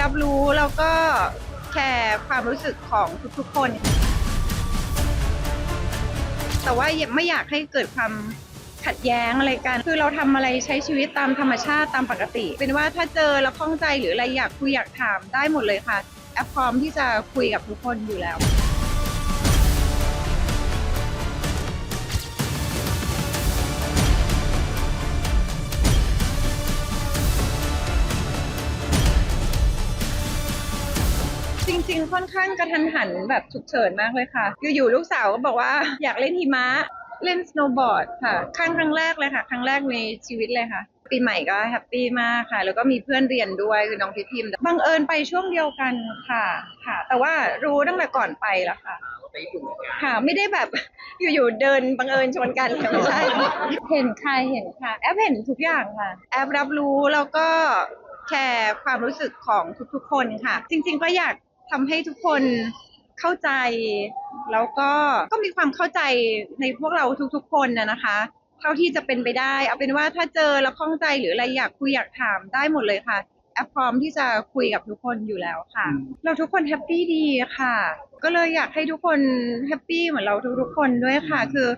รับรู้แล้วก็แคร์ความรู้สึกของทุกๆคน แต่ว่าไม่อยากให้เกิดความขัดแย้งอะไรกัน คือเราทำอะไรใช้ชีวิตตามธรรมชาติตามปกติ เป็นว่าถ้าเจอแล้วข้องใจหรืออะไรอยากคุยอยากถามได้หมดเลยค่ะ แอปพร้อมที่จะคุยกับทุกคนอยู่แล้ว ริง ๆ ค่อนข้างกระทันหันแบบฉุกเฉินมากเลยค่ะ อยู่ๆลูกสาวก็บอกว่าอยากเล่นหิมะเล่นสโนว์บอร์ดค่ะครั้งครั้งแรกเลยค่ะ ครั้งแรกในชีวิตเลยค่ะ ปีใหม่ก็แฮปปี้มากค่ะ แล้วก็มีเพื่อนเรียนด้วยคือน้องพิพิมบังเอิญไปช่วงเดียวกันค่ะค่ะ แต่ว่ารู้ตั้งแต่ก่อนไปแล้วค่ะค่ะ ไม่ได้แบบอยู่ๆเดินบังเอิญชนกันค่ะไม่ใช่ เห็นค่ะเห็นค่ะ แอปเห็นทุกอย่างค่ะ แอปรับรู้แล้วก็แคร์ความรู้สึกของทุกๆคนค่ะ จริง ๆ ก็อยาก ทำให้ทุกคนเข้าใจ แล้วก็ก็มีความเข้าใจในพวกเราทุกๆ คนนะนะคะ เท่าที่จะเป็นไปได้ เอาเป็นว่าถ้าเจอแล้วข้องใจหรืออะไรอยากคุยอยากถามได้หมดเลยค่ะแอปพร้อมที่จะคุยกับทุกคนอยู่แล้วค่ะ เราทุกคนแฮปปี้ดีค่ะ ก็เลยอยากให้ทุกคนแฮปปี้เหมือนเราทุกๆคนด้วยค่ะ คือ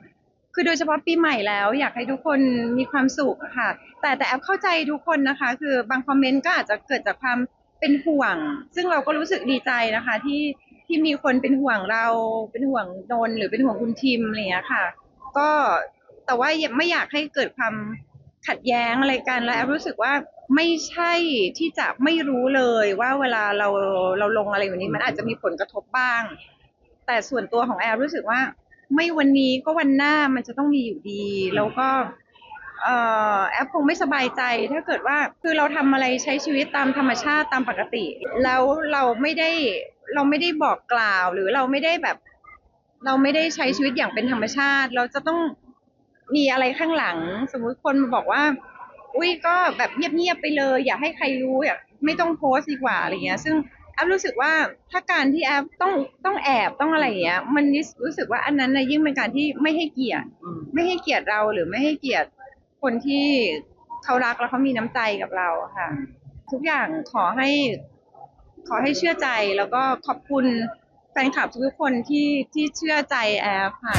คือโดยเฉพาะปีใหม่แล้ว อยากให้ทุกคนมีความสุขอะค่ะ แต่แต่แอปเข้าใจทุกคนนะคะ คือบางคอมเมนต์ก็อาจจะเกิดจากความ เป็นห่วง ซึ่งเราก็รู้สึกดีใจนะคะ ที่ที่มีคนเป็นห่วงเรา เป็นห่วงนนหรือเป็นห่วงคุณทิมอะไรอย่างเงี้ยค่ะ ก็แต่ว่าไม่อยากให้เกิดความขัดแย้งอะไรกันแล้วแอปรู้สึกว่าไม่ใช่ที่จะไม่รู้เลยว่าเวลาเราเราลงอะไรแบบนี้มันอาจจะมีผลกระทบบ้าง แต่ส่วนตัวของแอร์รู้สึกว่า ไม่วันนี้ก็วันหน้ามันจะต้องมีอยู่ดี แล้วก็ แอปคงไม่สบายใจ ถ้าเกิดว่าคือเราทำอะไรใช้ชีวิตตามธรรมชาติตามปกติ แล้วเราไม่ได้เราไม่ได้บอกกล่าวหรือเราไม่ได้แบบ เราไม่ได้ใช้ชีวิตอย่างเป็นธรรมชาติ เราจะต้องมีอะไรข้างหลัง สมมุติคนมาบอกว่า อุ้ยก็แบบเงียบๆไปเลย อย่าให้ใครรู้อย่าไม่ต้องโพสต์ดีกว่าอะไรเงี้ย ซึ่งแอปรู้สึกว่าถ้าการที่แอปต้องต้องแอบต้องอะไรอย่างเงี้ย มันรู้สึกว่าอันนั้นนะยิ่งเป็นการที่ไม่ให้เกียรติ ไม่ให้เกียรติเราหรือไม่ให้เกียรติ คนที่เขารักแล้วเขามีน้ำใจกับเราอะค่ะ ทุกอย่างขอให้ ขอให้เชื่อใจแล้วก็ขอบคุณแฟนคลับทุกๆคนที่ที่เชื่อใจแอปค่ะ